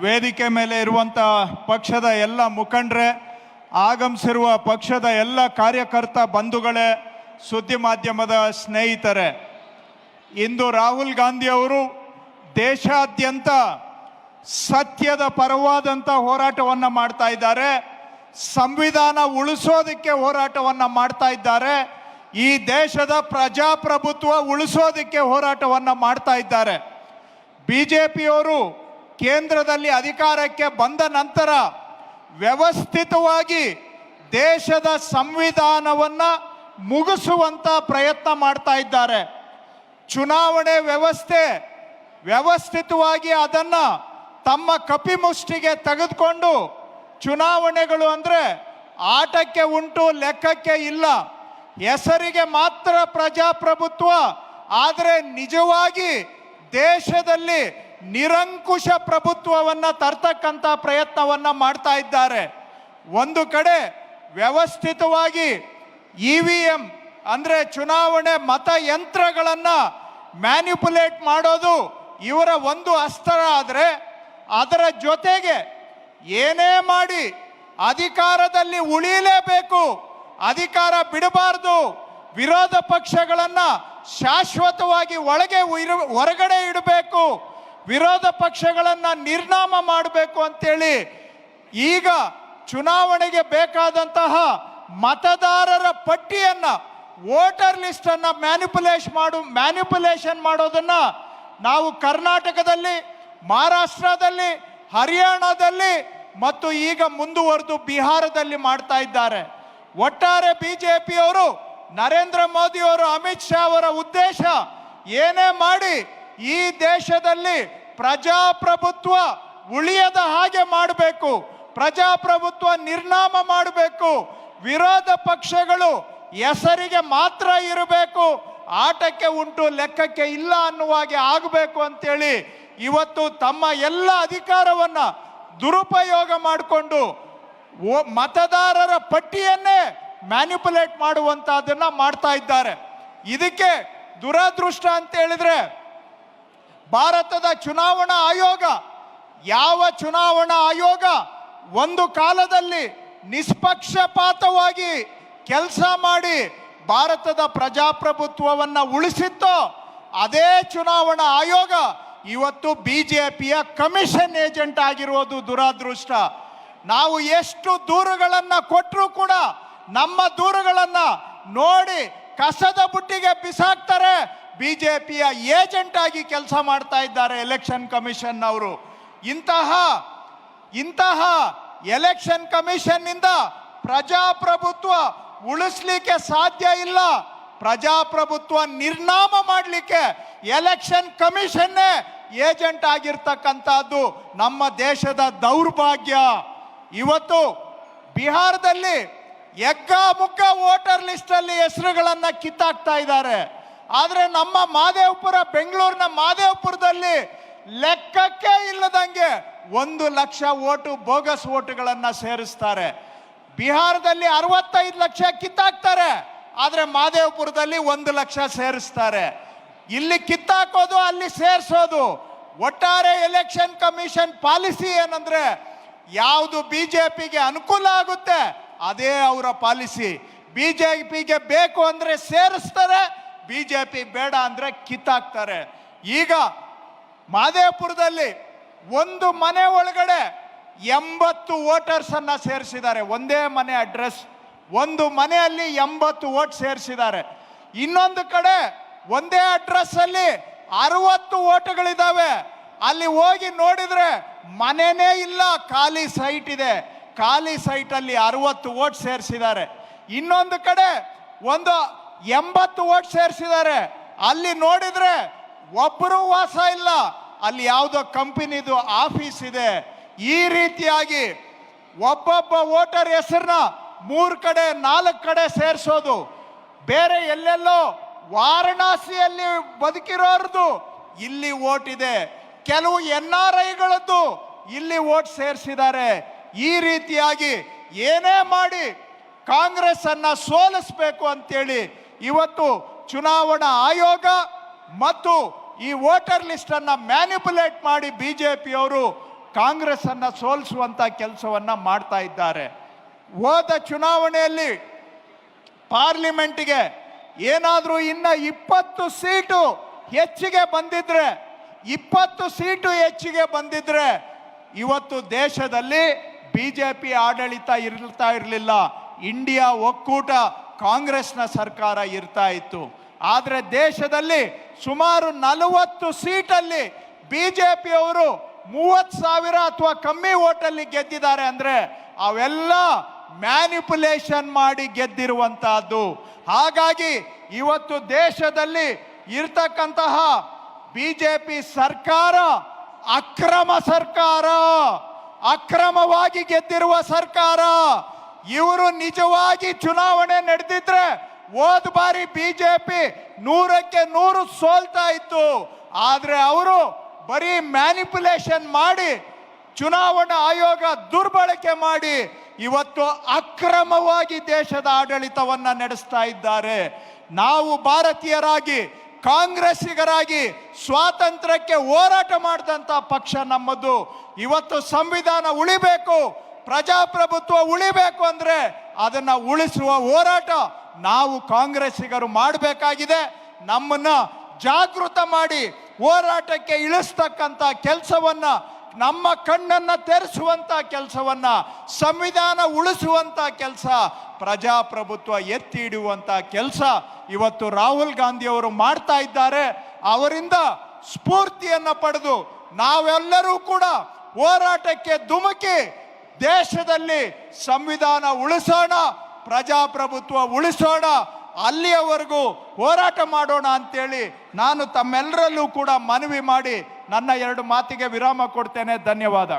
ವೇದಿಕೆ ಮೇಲೆ ಇರುವಂಥ ಪಕ್ಷದ ಎಲ್ಲ ಮುಖಂಡರೇ, ಆಗಮಿಸಿರುವ ಪಕ್ಷದ ಎಲ್ಲ ಕಾರ್ಯಕರ್ತ ಬಂಧುಗಳೇ, ಸುದ್ದಿ ಮಾಧ್ಯಮದ ಸ್ನೇಹಿತರೆ, ಇಂದು ರಾಹುಲ್ ಗಾಂಧಿ ಅವರು ದೇಶಾದ್ಯಂತ ಸತ್ಯದ ಪರವಾದಂಥ ಹೋರಾಟವನ್ನು ಮಾಡ್ತಾ ಇದ್ದಾರೆ. ಸಂವಿಧಾನ ಉಳಿಸೋದಕ್ಕೆ ಹೋರಾಟವನ್ನು ಮಾಡ್ತಾ ಇದ್ದಾರೆ. ಈ ದೇಶದ ಪ್ರಜಾಪ್ರಭುತ್ವ ಉಳಿಸೋದಕ್ಕೆ ಹೋರಾಟವನ್ನು ಮಾಡ್ತಾ ಇದ್ದಾರೆ. ಬಿ ಜೆ ಪಿಯವರು ಕೇಂದ್ರದಲ್ಲಿ ಅಧಿಕಾರಕ್ಕೆ ಬಂದ ನಂತರ ವ್ಯವಸ್ಥಿತವಾಗಿ ದೇಶದ ಸಂವಿಧಾನವನ್ನು ಮುಗಿಸುವಂಥ ಪ್ರಯತ್ನ ಮಾಡ್ತಾ ಇದ್ದಾರೆ. ಚುನಾವಣೆ ವ್ಯವಸ್ಥೆ ವ್ಯವಸ್ಥಿತವಾಗಿ ಅದನ್ನು ತಮ್ಮ ಕಪಿಮುಷ್ಟಿಗೆ ತೆಗೆದುಕೊಂಡು ಚುನಾವಣೆಗಳು ಅಂದರೆ ಆಟಕ್ಕೆ ಉಂಟು, ಲೆಕ್ಕಕ್ಕೆ ಇಲ್ಲ. ಹೆಸರಿಗೆ ಮಾತ್ರ ಪ್ರಜಾಪ್ರಭುತ್ವ, ಆದರೆ ನಿಜವಾಗಿ ದೇಶದಲ್ಲಿ ನಿರಂಕುಶ ಪ್ರಭುತ್ವವನ್ನು ತರ್ತಕ್ಕಂಥ ಪ್ರಯತ್ನವನ್ನು ಮಾಡ್ತಾ ಇದ್ದಾರೆ. ಒಂದು ಕಡೆ ವ್ಯವಸ್ಥಿತವಾಗಿ ಇ ವಿ ಎಂ ಅಂದರೆ ಚುನಾವಣೆ ಮತಯಂತ್ರಗಳನ್ನು ಮ್ಯಾನಿಪುಲೇಟ್ ಮಾಡೋದು ಇವರ ಒಂದು ಅಸ್ತ್ರ ಆದರೆ ಅದರ ಜೊತೆಗೆ ಏನೇ ಮಾಡಿ ಅಧಿಕಾರದಲ್ಲಿ ಉಳಿಯಲೇಬೇಕು ಅಧಿಕಾರ ಬಿಡಬಾರ್ದು, ವಿರೋಧ ಪಕ್ಷಗಳನ್ನು ಶಾಶ್ವತವಾಗಿ ಒಳಗೆ ಹೊರಗಡೆ ಇಡಬೇಕು ವಿರೋಧ ಪಕ್ಷಗಳನ್ನು ನಿರ್ನಾಮ ಮಾಡಬೇಕು ಅಂತೇಳಿ ಈಗ ಚುನಾವಣೆಗೆ ಬೇಕಾದಂತಹ ಮತದಾರರ ಪಟ್ಟಿಯನ್ನು, ವೋಟರ್ ಲಿಸ್ಟನ್ನು ಮ್ಯಾನಿಪುಲೇಷ್ ಮಾಡು, ಮ್ಯಾನಿಪುಲೇಷನ್ ಮಾಡೋದನ್ನ ನಾವು ಕರ್ನಾಟಕದಲ್ಲಿ, ಮಹಾರಾಷ್ಟ್ರದಲ್ಲಿ, ಹರಿಯಾಣದಲ್ಲಿ ಮತ್ತು ಈಗ ಮುಂದುವರೆದು ಬಿಹಾರದಲ್ಲಿ ಮಾಡ್ತಾ ಇದ್ದಾರೆ. ಒಟ್ಟಾರೆ ಬಿಜೆಪಿಯವರು, ನರೇಂದ್ರ ಮೋದಿಯವರು ಅಮಿತ್ ಶಾ ಅವರ ಉದ್ದೇಶ ಏನೇ ಮಾಡಿ ಈ ದೇಶದಲ್ಲಿ ಪ್ರಜಾಪ್ರಭುತ್ವ ಉಳಿಯದ ಹಾಗೆ ಮಾಡಬೇಕು, ಪ್ರಜಾಪ್ರಭುತ್ವ ನಿರ್ನಾಮ ಮಾಡಬೇಕು, ವಿರೋಧ ಪಕ್ಷಗಳು ಹೆಸರಿಗೆ ಮಾತ್ರ ಇರಬೇಕು, ಆಟಕ್ಕೆ ಉಂಟು ಲೆಕ್ಕಕ್ಕೆ ಇಲ್ಲ ಅನ್ನುವಾಗೆ ಆಗಬೇಕು ಅಂತೇಳಿ ಇವತ್ತು ತಮ್ಮ ಎಲ್ಲ ಅಧಿಕಾರವನ್ನ ದುರುಪಯೋಗ ಮಾಡಿಕೊಂಡು ಮತದಾರರ ಪಟ್ಟಿಯನ್ನೇ ಮ್ಯಾನಿಪುಲೇಟ್ ಮಾಡುವಂತಹದನ್ನ ಮಾಡ್ತಾ ಇದ್ದಾರೆ. ಇದಕ್ಕೆ ದುರದೃಷ್ಟ ಅಂತ ಹೇಳಿದ್ರೆ ಭಾರತದ ಚುನಾವಣಾ ಆಯೋಗ, ಯಾವ ಚುನಾವಣಾ ಆಯೋಗ ಒಂದು ಕಾಲದಲ್ಲಿ ನಿಷ್ಪಕ್ಷಪಾತವಾಗಿ ಕೆಲಸ ಮಾಡಿ ಭಾರತದ ಪ್ರಜಾಪ್ರಭುತ್ವವನ್ನ ಉಳಿಸಿತ್ತೋ, ಅದೇ ಚುನಾವಣಾ ಆಯೋಗ ಇವತ್ತು ಬಿಜೆಪಿಯ ಕಮಿಷನ್ ಏಜೆಂಟ್ ಆಗಿರುವುದು ದುರಾದೃಷ್ಟ. ನಾವು ಎಷ್ಟು ದೂರುಗಳನ್ನು ಕೊಟ್ಟರೂ ಕೂಡ ನಮ್ಮ ದೂರುಗಳನ್ನು ನೋಡಿ ಕಸದ ಬುಟ್ಟಿಗೆ ಬಿಸಾಕ್ತಾರೆ ಬಿಜೆಪಿಯ ಏಜೆಂಟ್ ಆಗಿ ಕೆಲಸ ಮಾಡ್ತಾ ಇದ್ದಾರೆ ಎಲೆಕ್ಷನ್ ಕಮಿಷನ್ ಅವರು. ಇಂತಹ ಇಂತಹ ಎಲೆಕ್ಷನ್ ಕಮಿಷನ್ನಿಂದ ಪ್ರಜಾಪ್ರಭುತ್ವ ಉಳಿಸ್ಲಿಕ್ಕೆ ಸಾಧ್ಯ ಇಲ್ಲ. ಪ್ರಜಾಪ್ರಭುತ್ವ ನಿರ್ನಾಮ ಮಾಡಲಿಕ್ಕೆ ಎಲೆಕ್ಷನ್ ಕಮಿಷನ್ನೇ ಏಜೆಂಟ್ ಆಗಿರ್ತಕ್ಕಂಥದ್ದು ನಮ್ಮ ದೇಶದ ದೌರ್ಭಾಗ್ಯ. ಇವತ್ತು ಬಿಹಾರದಲ್ಲಿ ಎಗ್ಗ ಮುಗ್ಗ ವೋಟರ್ ಲಿಸ್ಟಲ್ಲಿ ಹೆಸರುಗಳನ್ನ ಕಿತ್ತಾಕ್ತಾ ಇದ್ದಾರೆ. ಆದ್ರೆ ನಮ್ಮ ಮಾದೇವಪುರ, ಬೆಂಗಳೂರಿನ ಮಾದೇವಪುರದಲ್ಲಿ ಲೆಕ್ಕಕ್ಕೆ ಇಲ್ಲದಂಗೆ ಒಂದು ಲಕ್ಷ ಓಟು, ಬೋಗಸ್ ಓಟುಗಳನ್ನ ಸೇರಿಸ್ತಾರೆ. ಬಿಹಾರದಲ್ಲಿ ಅರವತ್ತೈದು ಲಕ್ಷ ಕಿತ್ತಾಕ್ತಾರೆ. ಆದರೆ ಮಾದೇವಪುರದಲ್ಲಿ ಒಂದು ಲಕ್ಷ ಸೇರಿಸ್ತಾರೆ. ಇಲ್ಲಿ ಕಿತ್ತಾಕೋದು, ಅಲ್ಲಿ ಸೇರಿಸೋದು. ಒಟ್ಟಾರೆ ಎಲೆಕ್ಷನ್ ಕಮಿಷನ್ ಪಾಲಿಸಿ ಏನಂದ್ರೆ ಯಾವುದು ಬಿಜೆಪಿಗೆ ಅನುಕೂಲ ಆಗುತ್ತೆ, ಅದೇ ಅವರ ಪಾಲಿಸಿ. ಬಿಜೆಪಿಗೆ ಬೇಕು ಅಂದ್ರೆ ಸೇರಿಸ್ತಾರೆ ಬಿಜೆಪಿ ಬೇಡ ಅಂದ್ರೆ ಕಿತ್ತಾಕ್ತಾರೆ. ಈಗ ಮಾದೇಪುರದಲ್ಲಿ ಒಂದು ಮನೆ ಒಳಗಡೆ ಎಂಬತ್ತು ವೋಟರ್ಸ್ ಅನ್ನ ಸೇರಿಸಿದ್ದಾರೆ. ಒಂದೇ ಮನೆ ಅಡ್ರೆಸ್ ಒಂದು ಮನೆಯಲ್ಲಿ ಎಂಬತ್ತು ವೋಟ್ ಸೇರಿಸಿದ್ದಾರೆ. ಇನ್ನೊಂದು ಕಡೆ ಒಂದೇ ಅಡ್ರೆಸ್ ಅಲ್ಲಿ ಅರವತ್ತು ಓಟುಗಳಿದ್ದಾವೆ ಅಲ್ಲಿ ಹೋಗಿ ನೋಡಿದ್ರೆ ಮನೆನೇ ಇಲ್ಲ, ಖಾಲಿ ಸೈಟ್ ಇದೆ. ಖಾಲಿ ಸೈಟ್ ಅಲ್ಲಿ ಅರವತ್ತು ವೋಟ್ ಸೇರಿಸಿದ್ದಾರೆ. ಇನ್ನೊಂದು ಕಡೆ ಒಂದು ಎಂಬತ್ತು ಓಟ್ ಸೇರಿಸಿದ್ದಾರೆ. ಅಲ್ಲಿ ನೋಡಿದ್ರೆ ಒಬ್ಬರು ವಾಸ ಇಲ್ಲ. ಅಲ್ಲಿ ಯಾವುದೋ ಕಂಪನಿದು ಆಫೀಸ್ ಇದೆ. ಈ ರೀತಿಯಾಗಿ ಒಬ್ಬೊಬ್ಬ ವೋಟರ್ ಹೆಸರನ್ನ ಮೂರು ಕಡೆ, ನಾಲ್ಕು ಕಡೆ ಸೇರಿಸೋದು. ಬೇರೆ ಎಲ್ಲೆಲ್ಲೋ ವಾರಣಾಸಿಯಲ್ಲಿ ಬದುಕಿರೋರ್ದು ಇಲ್ಲಿ ಓಟ್ ಇದೆ. ಕೆಲವು ಎನ್ ಆರ್ ಐಗಳದ್ದು ಇಲ್ಲಿ ಓಟ್ ಸೇರಿಸಿದ್ದಾರೆ. ಈ ರೀತಿಯಾಗಿ ಏನೇ ಮಾಡಿ ಕಾಂಗ್ರೆಸ್ ಅನ್ನ ಸೋಲಿಸಬೇಕು ಅಂತೇಳಿ ಇವತ್ತು ಚುನಾವಣಾ ಆಯೋಗ ಮತ್ತು ಈ ವೋಟರ್ ಲಿಸ್ಟ್ ಅನ್ನ ಮ್ಯಾನಿಪುಲೇಟ್ ಮಾಡಿ ಬಿಜೆಪಿಯವರು ಕಾಂಗ್ರೆಸ್ ಅನ್ನ ಸೋಲಿಸುವಂತ ಕೆಲಸವನ್ನ ಮಾಡ್ತಾ ಇದ್ದಾರೆ. ಹೋದ ಚುನಾವಣೆಯಲ್ಲಿ ಪಾರ್ಲಿಮೆಂಟ್ಗೆ ಏನಾದರೂ ಇನ್ನ ಇಪ್ಪತ್ತು ಸೀಟು ಹೆಚ್ಚಿಗೆ ಬಂದಿದ್ರೆ, ಇಪ್ಪತ್ತು ಸೀಟು ಹೆಚ್ಚಿಗೆ ಬಂದಿದ್ರೆ ಇವತ್ತು ದೇಶದಲ್ಲಿ ಬಿಜೆಪಿ ಆಡಳಿತ ಇರ್ತಾ ಇರಲಿಲ್ಲ. ಇಂಡಿಯಾ ಒಕ್ಕೂಟ ಕಾಂಗ್ರೆಸ್ನ ಸರ್ಕಾರ ಇರ್ತಾ ಇತ್ತು. ಆದರೆ ದೇಶದಲ್ಲಿ ಸುಮಾರು ನಲವತ್ತು ಸೀಟಲ್ಲಿ ಬಿ ಜೆ ಪಿಯವರು ಮೂವತ್ತು ಸಾವಿರ ಅಥವಾ ಕಮ್ಮಿ ಓಟಲ್ಲಿ ಗೆದ್ದಿದ್ದಾರೆ ಅಂದರೆ ಅವೆಲ್ಲ ಮ್ಯಾನಿಪುಲೇಷನ್ ಮಾಡಿ ಗೆದ್ದಿರುವಂತಹದ್ದು. ಹಾಗಾಗಿ ಇವತ್ತು ದೇಶದಲ್ಲಿ ಇರ್ತಕ್ಕಂತಹ ಪಿ ಸರ್ಕಾರ ಅಕ್ರಮ ಸರ್ಕಾರ. ಅಕ್ರಮವಾಗಿ ಗೆದ್ದಿರುವ ಸರ್ಕಾರ. ಇವರು ನಿಜವಾಗಿ ಚುನಾವಣೆ ನಡೆದಿದ್ರೆ ಹೋದ ಬಾರಿ ಬಿಜೆಪಿ ನೂರಕ್ಕೆ ನೂರು ಸೋಲ್ತಾ ಇತ್ತು. ಆದರೆ ಅವರು ಬರೀ ಮ್ಯಾನಿಪುಲೇಷನ್ ಮಾಡಿ, ಚುನಾವಣಾ ಆಯೋಗ ದುರ್ಬಳಕೆ ಮಾಡಿ, ಇವತ್ತು ಅಕ್ರಮವಾಗಿ ದೇಶದ ಆಡಳಿತವನ್ನ ನಡೆಸ್ತಾ ಇದ್ದಾರೆ. ನಾವು ಭಾರತೀಯರಾಗಿ, ಕಾಂಗ್ರೆಸ್ಸಿಗರಾಗಿ ಸ್ವಾತಂತ್ರ್ಯಕ್ಕೆ ಹೋರಾಟ ಮಾಡಿದಂಥ ಪಕ್ಷ ನಮ್ಮದು. ಇವತ್ತು ಸಂವಿಧಾನ ಉಳಿಬೇಕು ಪ್ರಜಾಪ್ರಭುತ್ವ ಉಳಿಬೇಕು ಅಂದ್ರೆ ಅದನ್ನ ಉಳಿಸುವ ಹೋರಾಟ ನಾವು ಕಾಂಗ್ರೆಸ್ಸಿಗರು ಮಾಡಬೇಕಾಗಿದೆ. ನಮ್ಮನ್ನು ಜಾಗೃತ ಮಾಡಿ ಹೋರಾಟಕ್ಕೆ ಇಳಿಸ್ತಕ್ಕಂಥ ಕೆಲಸವನ್ನ, ನಮ್ಮ ಕಣ್ಣನ್ನ ತೆರೆಸುವಂಥ ಕೆಲಸವನ್ನ, ಸಂವಿಧಾನ ಉಳಿಸುವಂತ ಕೆಲಸ, ಪ್ರಜಾಪ್ರಭುತ್ವ ಎತ್ತಿ ಹಿಡಿಯುವಂಥ ಕೆಲಸ ಇವತ್ತು ರಾಹುಲ್ ಗಾಂಧಿ ಅವರು ಮಾಡ್ತಾ ಇದ್ದಾರೆ. ಅವರಿಂದ ಸ್ಫೂರ್ತಿಯನ್ನ ಪಡೆದು ನಾವೆಲ್ಲರೂ ಕೂಡ ಹೋರಾಟಕ್ಕೆ ಧುಮುಕಿ ದೇಶದಲ್ಲಿ ಸಂವಿಧಾನ ಉಳಿಸೋಣ, ಪ್ರಜಾಪ್ರಭುತ್ವ ಉಳಿಸೋಣ, ಅಲ್ಲಿಯವರೆಗೂ ಹೋರಾಟ ಮಾಡೋಣ ಅಂತೇಳಿ ನಾನು ತಮ್ಮೆಲ್ಲರಲ್ಲೂ ಕೂಡ ಮನವಿ ಮಾಡಿ ನನ್ನ ಎರಡು ಮಾತಿಗೆ ವಿರಾಮ ಕೊಡ್ತೇನೆ. ಧನ್ಯವಾದ.